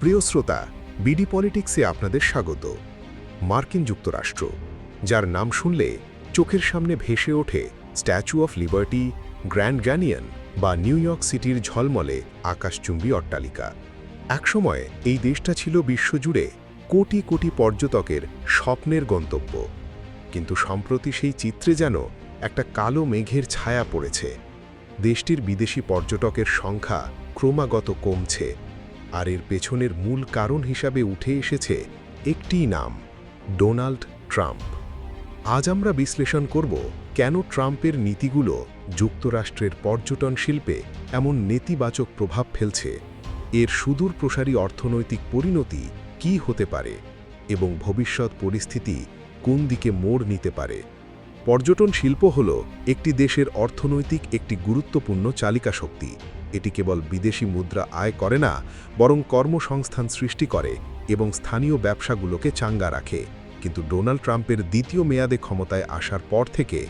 প্রিয় শ্রোতা, বিডি পলিটিক্সে আপনাদের স্বাগত। মার্কিন যুক্তরাষ্ট্র, যার নাম শুনলে চোখের সামনে ভেসে ওঠে statue of liberty, grand canyon বা নিউ ইয়র্ক সিটির ঝলমলে আকাশচুম্বী অট্টালিকা। একসময় এই দেশটা ছিল বিশ্বজুড়ে কোটি কোটি পর্যটকের স্বপ্নের গন্তব্য। কিন্তু সম্প্রতি সেই চিত্রে যেন একটা কালো মেঘের ছায়া পড়েছে। দেশটির বিদেশি পর্যটকের সংখ্যা ক্রমাগত কমছে। আর এর পেছনের মূল কারণ হিসাবে উঠে এসেছে একটিই নাম, ডোনাল্ড ট্রাম্প। আজ আমরা বিশ্লেষণ করব কেন ট্রাম্পের নীতিগুলো যুক্তরাষ্ট্রের পর্যটন শিল্পে এমন নেতিবাচক প্রভাব ফেলছে, এর সুদূর প্রসারী অর্থনৈতিক পরিণতি কি হতে পারে এবং ভবিষ্যৎ পরিস্থিতি কোন দিকে মোড় নিতে পারে। পর্যটন শিল্প হল একটি দেশের অর্থনৈতিক একটি গুরুত্বপূর্ণ চালিকা শক্তি এটি কেবল বিদেশি মুদ্রা আয় করে না, বরং কর্মসংস্থান সৃষ্টি করে এবং স্থানীয় ব্যবসাগুলোকে চাঙ্গা রাখে। কিন্তু ডোনাল্ড ট্রাম্পের দ্বিতীয় মেয়াদে ক্ষমতায় আসার পর থেকে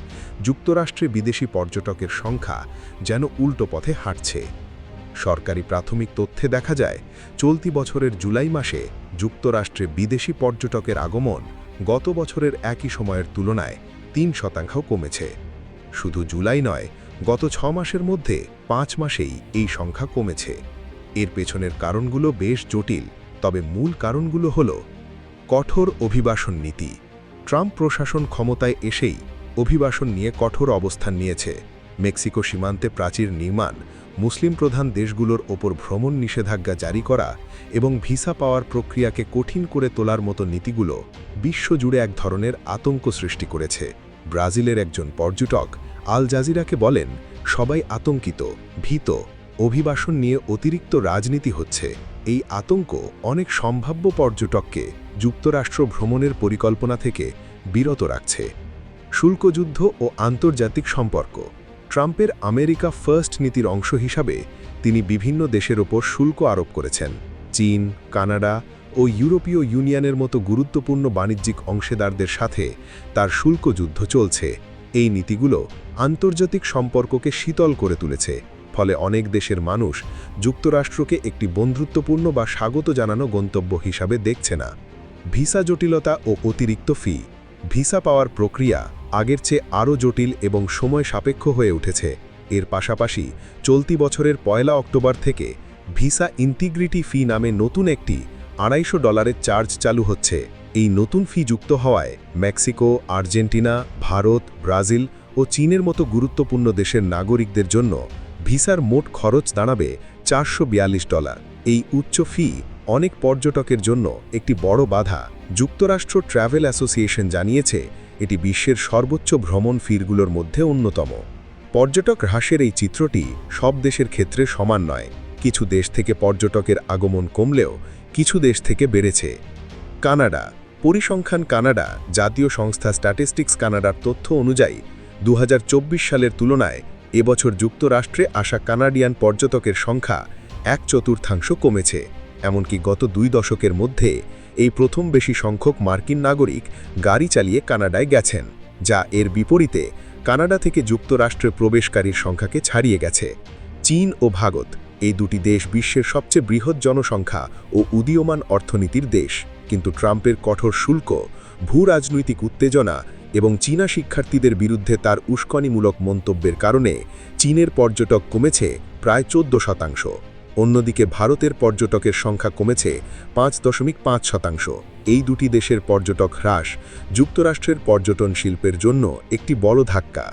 যুক্তরাষ্ট্রে বিদেশি পর্যটকের সংখ্যা যেন উল্টো পথে হাঁটছে। সরকারি প্রাথমিক তথ্যে দেখা যায়, চলতি বছরের জুলাই মাসে যুক্তরাষ্ট্রে বিদেশি পর্যটকের আগমন গত বছরের একই সময়ের তুলনায় তিন শতাংশ কমেছে। শুধু জুলাই নয় গত ছ মাসের মধ্যে পাঁচ মাসেই এই সংখ্যা কমেছে। এর পেছনের কারণগুলো বেশ জটিল, তবে মূল কারণগুলো হল কঠোর অভিবাসন নীতি। ট্রাম্প প্রশাসন ক্ষমতায় এসেই অভিবাসন নিয়ে কঠোর অবস্থান নিয়েছে। মেক্সিকো সীমান্তে প্রাচীর নির্মাণ, মুসলিম প্রধান দেশগুলোর ওপর ভ্রমণ নিষেধাজ্ঞা জারি করা এবং ভিসা পাওয়ার প্রক্রিয়াকে কঠিন করে তোলার মতো নীতিগুলো বিশ্বজুড়ে এক ধরনের আতঙ্ক সৃষ্টি করেছে। ব্রাজিলের একজন পর্যটক আল জাজিরাকে বলেন, সবাই আতঙ্কিত, ভীত, অভিবাসন নিয়ে অতিরিক্ত রাজনীতি হচ্ছে। এই আতঙ্ক অনেক সম্ভাব্য পর্যটককে যুক্তরাষ্ট্র ভ্রমণের পরিকল্পনা থেকে বিরত রাখছে। শুল্কযুদ্ধ ও আন্তর্জাতিক সম্পর্ক। ট্রাম্পের আমেরিকা ফার্স্ট নীতির অংশ হিসাবে তিনি বিভিন্ন দেশের ওপর শুল্ক আরোপ করেছেন। চীন, কানাডা ও ইউরোপীয় ইউনিয়নের মতো গুরুত্বপূর্ণ বাণিজ্যিক অংশীদারদের সাথে তার শুল্কযুদ্ধ চলছে। এই নীতিগুলো আন্তর্জাতিক সম্পর্ককে শীতল করে তুলেছে, ফলে অনেক দেশের মানুষ যুক্তরাষ্ট্রকে একটি বন্ধুত্বপূর্ণ বা স্বাগত জানানো গন্তব্য হিসাবে দেখছে না। ভিসা জটিলতা ও অতিরিক্ত ফি, ভিসা পাওয়ার প্রক্রিয়া আগের চেয়ে আরও জটিল এবং সময় সাপেক্ষ হয়ে উঠেছে। এর পাশাপাশি চলতি বছরের পয়লা অক্টোবর থেকে ভিসা ইন্টিগ্রিটি ফি নামে নতুন একটি আড়াইশো ডলারের চার্জ চালু হচ্ছে। এই নতুন ফি যুক্ত হওয়ায় মেক্সিকো, আর্জেন্টিনা, ভারত, ব্রাজিল ও চীনের মতো গুরুত্বপূর্ণ দেশের নাগরিকদের জন্য ভিসার মোট খরচ দাঁড়াবে চারশো বিয়াল্লিশ ডলার। এই উচ্চ ফি অনেক পর্যটকের জন্য একটি বড় বাধা। যুক্তরাষ্ট্র ট্রাভেল অ্যাসোসিয়েশন জানিয়েছে, এটি বিশ্বের সর্বোচ্চ ভ্রমণ ফিরগুলোর মধ্যে অন্যতম। পর্যটক হ্রাসের এই চিত্রটি সব দেশের ক্ষেত্রে সমান নয়। কিছু দেশ থেকে পর্যটকের আগমন কমলেও কিছু দেশ থেকে বেড়েছে। কানাডা পরিসংখ্যান কানাডা জাতীয় সংস্থা স্ট্যাটিস্টিক্স কানাডার তথ্য অনুযায়ী দু হাজার চব্বিশ সালের তুলনায় এবছর যুক্তরাষ্ট্রে আসা কানাডিয়ান পর্যটকের সংখ্যা এক চতুর্থাংশ কমেছে। এমনকি গত দুই দশকের মধ্যে এই প্রথম বেশি সংখ্যক মার্কিন নাগরিক গাড়ি চালিয়ে কানাডায় গেছেন, যা এর বিপরীতে কানাডা থেকে যুক্তরাষ্ট্রে প্রবেশকারীর সংখ্যাকে ছাড়িয়ে গেছে। চীন ও ভারত, এই দুটি দেশ বিশ্বের সবচেয়ে বৃহৎ জনসংখ্যা ও উদীয়মান অর্থনীতির দেশ। কিন্তু ট্রাম্পের কঠোর শুল্ক ভূ রাজনৈতিক উত্তেজনা এবং চীনা শিক্ষার্থীদের বিরুদ্ধে তার উস্কানিমূলক মন্তব্যের কারণে চীনের পর্যটক কমেছে প্রায় চোদ্দ শতাংশ। অন্যদিকে ভারতের পর্যটকের সংখ্যা কমেছে পাঁচ দশমিক পাঁচ শতাংশ। এই দুটি দেশের পর্যটক হ্রাস যুক্তরাষ্ট্রের পর্যটন শিল্পের জন্য একটি বড় ধাক্কা।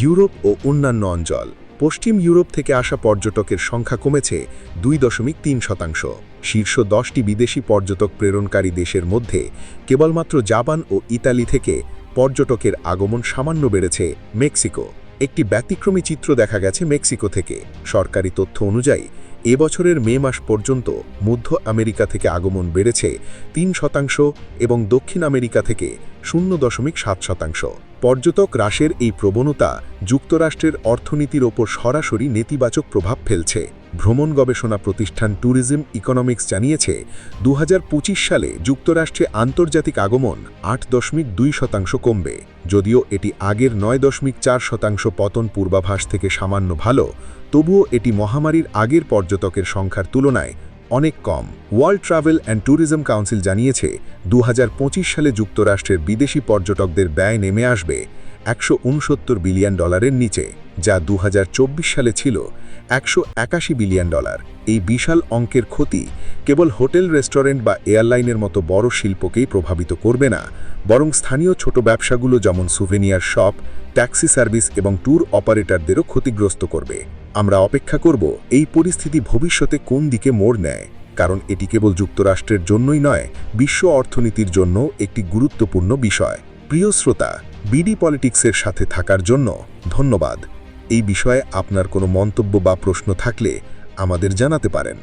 ইউরোপ ও অন্যান্য অঞ্চল। পশ্চিম ইউরোপ থেকে আসা পর্যটকের সংখ্যা কমেছে দুই দশমিক তিন শতাংশ। শীর্ষ দশটি বিদেশি পর্যটক প্রেরণকারী দেশের মধ্যে কেবলমাত্র জাপান ও ইতালি থেকে পর্যটকের আগমন সামান্য বেড়েছে মেক্সিকো। একটি ব্যতিক্রমী চিত্র দেখা গেছে মেক্সিকো থেকে। সরকারি তথ্য অনুযায়ী এবছরের মে মাস পর্যন্ত মধ্য আমেরিকা থেকে আগমন বেড়েছে তিন শতাংশ এবং দক্ষিণ আমেরিকা থেকে শূন্য দশমিক সাত শতাংশ। পর্যটক হ্রাসের এই প্রবণতা যুক্তরাষ্ট্রের অর্থনীতির ওপর সরাসরি নেতিবাচক প্রভাব ফেলছে। ভ্রমণ গবেষণা প্রতিষ্ঠান ট্যুরিজম ইকোনমিক্স জানিয়েছে দু হাজার পঁচিশ সালে যুক্তরাষ্ট্রে আন্তর্জাতিক আগমন আট দশমিক দুই শতাংশ কমবে। যদিও এটি আগের নয় দশমিক চার শতাংশ পতন পূর্বাভাস থেকে সামান্য ভালো, তবুও এটি মহামারীর আগের পর্যটকের সংখ্যার তুলনায় অনেক কম। World travel and tourism council জানিয়েছে দু হাজার পঁচিশ সালে যুক্তরাষ্ট্রের বিদেশি পর্যটকদের ব্যয় নেমে আসবে একশো উনসত্তর বিলিয়ন ডলারের নিচে, যা দু হাজার চব্বিশ সালে ছিল একশো একাশি বিলিয়ন ডলার। এই বিশাল অঙ্কের ক্ষতি কেবল হোটেল, রেস্টুরেন্ট বা এয়ারলাইনের মতো বড় শিল্পকেই প্রভাবিত করবে না, বরং স্থানীয় ছোট ব্যবসাগুলো যেমন সুভেনিয়ার শপ, ট্যাক্সি সার্ভিস এবং ট্যুর অপারেটরদেরও ক্ষতিগ্রস্ত করবে। আমরা অপেক্ষা করব এই পরিস্থিতি ভবিষ্যতে কোন দিকে মোড় নেয়, কারণ এটি কেবল যুক্তরাষ্ট্রের জন্যই নয়, বিশ্ব অর্থনীতির জন্য একটি গুরুত্বপূর্ণ বিষয়। প্রিয় শ্রোতা, বিডি পলিটিক্সের সাথে থাকার জন্য ধন্যবাদ। এই বিষয়ে আপনার কোনো মন্তব্য বা প্রশ্ন থাকলে আমাদের জানাতে পারেন।